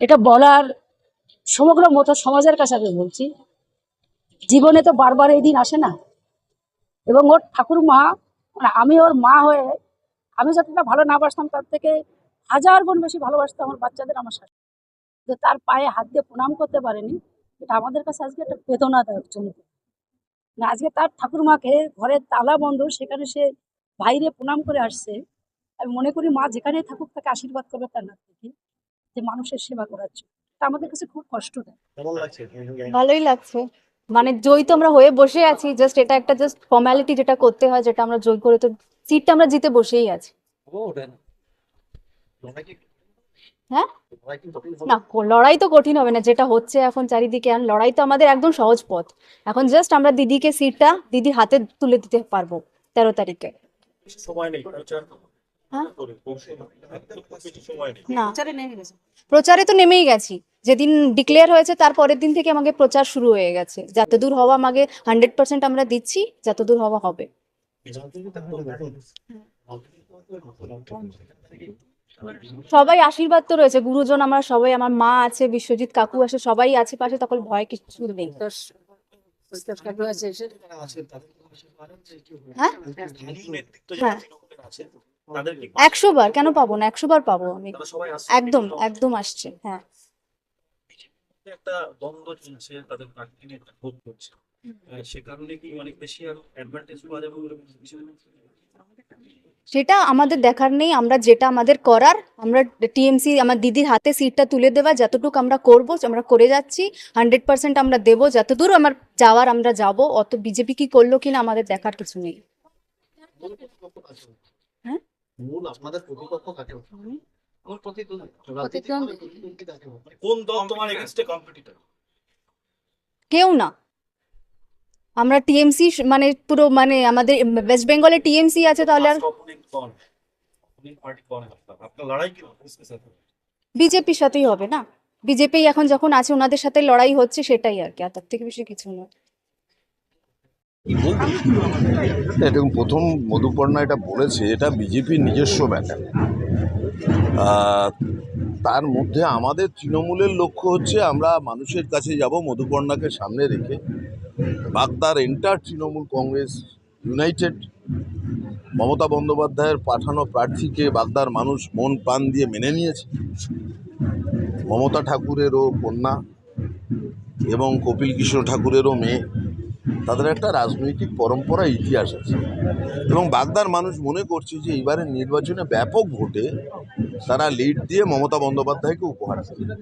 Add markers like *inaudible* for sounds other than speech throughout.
এটা বলার সমগ্র মতো সমাজের কাছে আমি বলছি। জীবনে তো বারবার এই দিন আসে না। এবং ওর ঠাকুর মা মানে আমি ওর মা হয়ে আমি যতটা ভালো না বাসতাম, তার থেকে হাজার গুণ বেশি ভালোবাসতাম আমার বাচ্চাদের আমার সাথে। যে তার পায়ে হাত দিয়ে প্রণাম করতে পারেনি। এটা আমাদের কাছে আজকে একটা বেদনাদায়ক জনিত না আজকে তার ঠাকুরমাকে ঘরের তালা বন্ধ, সেখানে সে বাইরে প্রণাম করে আসছে। আমি মনে করি মা যেখানে থাকুক তাকে আশীর্বাদ করবে তার নাম থেকে। যে মানুষের সেবা করার জন্য। তা আমাদের কাছে খুব কষ্ট দেয়। ভালোই লাগছে। মানে জয় তো আমরা হয়ে বসে আছি জাস্ট এটা একটা জাস্ট ফর্মালিটি যেটা করতে হয় যেটা আমরা জয় করে তো সিটটা আমরা জিতে বসেই আছি। হ্যাঁ? না লড়াই তো কঠিন হবে না যেটা হচ্ছে এখন চারিদিকে। আর লড়াই তো আমাদের একদম সহজ পথ। এখন জাস্ট আমরা দিদিকে সিটটা দিদির হাতে তুলে দিতে পারব তেরো তারিখে। সময় নেই প্রচার হ্যাঁ? না। প্রচারে তো নেমেই গেছি। যেদিন ডিক্লেয়ার হয়েছে তার পরের দিন থেকে আমাকে প্রচার শুরু হয়ে গেছে। যতদূর হওয়া আমাকে হান্ড্রেড পার্সেন্ট আমরা দিচ্ছি যতদূর হওয়া হবে। সবাই আশীর্বাদ তো রয়েছে। গুরুজন আমার সবাই আমার মা আছে বিশ্বজিৎ কাকু আছে সবাই আছে পাশে তখন ভয় কিছু নেই। হ্যাঁ? একশো বার কেন পাবো না? একশো বার পাবো আমি। একদম একদম। আসছে হ্যাঁ। একটা দ্বন্দ্ব চলছে তাদের প্রার্থী একটা ভোট করছে। সে কারণে কি অনেক বেশি আরও অ্যাডভান্টেজ পাওয়া যাবে সেটা আমাদের দেখার নেই আমরা যেটা আমাদের করার আমরা টিএমসি আমার দিদির হাতে সিটটা তুলে দেওয়া যতটুকু আমরা করব আমরা করে যাচ্ছি হান্ড্রেড পার্সেন্ট আমরা দেবো যতদূর আমার যাওয়ার আমরা যাব অত বিজেপি কি করল কিনা আমাদের দেখার কিছু নেই। হ্যাঁ? মূল আপনাদের প্রতিপক্ষ কাকে কোন দল তোমার এগেনস্টে কম্পিটিটর কেউ না। আমরা টিএমসি মানে পুরো মানে আমাদের ওয়েস্ট বেঙ্গলে টিএমসি আছে তাহলে আর বিজেপির সাথেই হবে না। বিজেপি এখন যখন আছে ওনাদের সাথে লড়াই হচ্ছে সেটাই আর কি আর তার থেকে বেশি কিছু নয়। এরকম প্রথম মধুপর্ণা এটা বলেছে, এটা বিজেপির নিজস্ব ব্যাপার তার মধ্যে আমাদের তৃণমূলের লক্ষ্য হচ্ছে আমরা মানুষের কাছে যাব, মধুপর্ণাকে সামনে রেখে। বাগদার এন্টার তৃণমূল কংগ্রেস ইউনাইটেড, মমতা বন্দ্যোপাধ্যায়ের পাঠানো প্রার্থীকে বাগদার মানুষ মন প্রাণ দিয়ে মেনে নিয়েছে। মমতা ঠাকুরেরও কন্যা এবং কপিল কৃষ্ণ ঠাকুরেরও মেয়ে। তাদের একটা রাজনৈতিক পরম্পরা, ইতিহাস আছে। এবং বাগদার মানুষ মনে করছে যে এইবারের নির্বাচনে ব্যাপক ভোটে তারা লিড দিয়ে মমতা বন্দ্যোপাধ্যায়কে উপহার দেবে।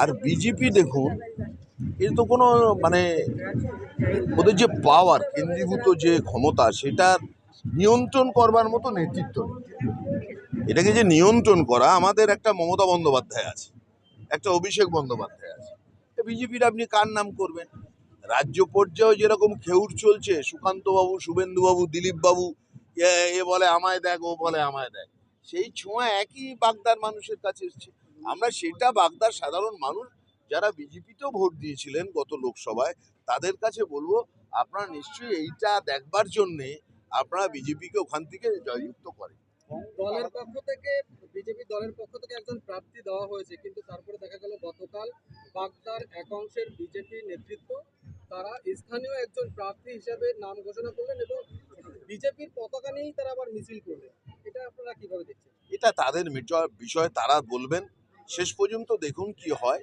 আর বিজেপি দেখুন এর তো কোনো মানে ওদের যে পাওয়ার কেন্দ্রীভূত যে ক্ষমতা, সেটা নিয়ন্ত্রণ করবার মতো নেতৃত্ব এটাকে যে নিয়ন্ত্রণ করা, আমাদের একটা মমতা বন্দ্যোপাধ্যায় আছে, একটা অভিষেক বন্দ্যোপাধ্যায় আছে। বিজেপির আপনি কার নাম করবেন? রাজ্য পর্যায়েও যেরকম খেউর চলছে, সুকান্তবাবু, শুভেন্দুবাবু, দিলীপবাবু, এ বলে আমায় দেখ, ও বলে আমায় দেখ, সেই ছোঁয়া একই বাগদার মানুষের কাছে এসছে। আমরা সেটা বাগদার সাধারণ মানুষ যারা বিজেপিতেও ভোট দিয়েছিলেন গত লোকসভায়, তাদের কাছে বলব, আপনারা নিশ্চয়ই এইটা দেখবার জন্যে আপনারা বিজেপিকে ওখান থেকে জয়যুক্ত করেন। দলের পক্ষ থেকে, বিজেপি দলের পক্ষ থেকে একজন প্রার্থী দেওয়া হয়েছে, কিন্তু তারপরে দেখা গেল গতকাল বাগদার এক অংশের বিজেপি নেতৃত্ব, তারা স্থানীয় একজন প্রার্থী হিসাবে নাম ঘোষণা করলেন এবং বিজেপির পতাকা নিয়েই তারা আবার মিছিল করলেন। এটা আপনারা কীভাবে দেখছেন? এটা তাদের বিষয় তারা বলবেন। শেষ পর্যন্ত দেখুন কি হয়।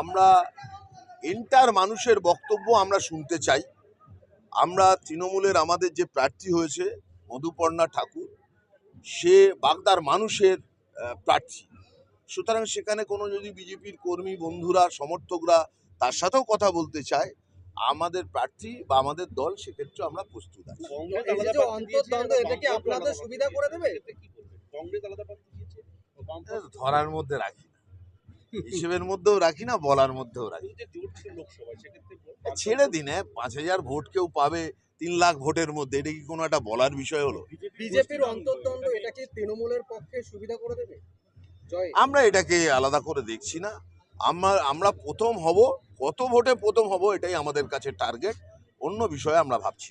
আমরা এন্টার মানুষের বক্তব্য আমরা শুনতে চাই। আমরা তৃণমূলের আমাদের যে প্রার্থী হয়েছে, মধুপর্ণা ঠাকুর সে বাগদার মানুষের প্রার্থী। সুতরাং সেখানে কোনো যদি বিজেপির কর্মী বন্ধুরা সমর্থকরা তার সাথেও কথা বলতে চায় আমাদের প্রার্থী বা আমাদের দল সেক্ষেত্রে আমরা প্রস্তুত আছি। এই যে যে অন্তর্দ্বন্দ্ব এটা কি আপনাদের সুবিধা করে দেবে? কংগ্রেস আলাদা প্রার্থী দিয়েছে? এটা ধরার মধ্যে রাখি না। *laughs* হিসেবের মধ্যেও রাখি না বলার মধ্যেও রাখি ছেড়ে দিন পাঁচ হাজার ভোট কেউ পাবে তিন লাখ ভোটের মধ্যে এটা কি কোনো একটা বলার বিষয় হলো? বিজেপির অন্তর্দ্বন্দ্ব এটা কি তৃণমূলের পক্ষে সুবিধা করে দেবে? আমরা এটাকে আলাদা করে দেখছি না। আমার আমরা প্রথম হব কত ভোটে প্রথম হব এটাই আমাদের কাছে টার্গেট অন্য বিষয়ে আমরা ভাবছি।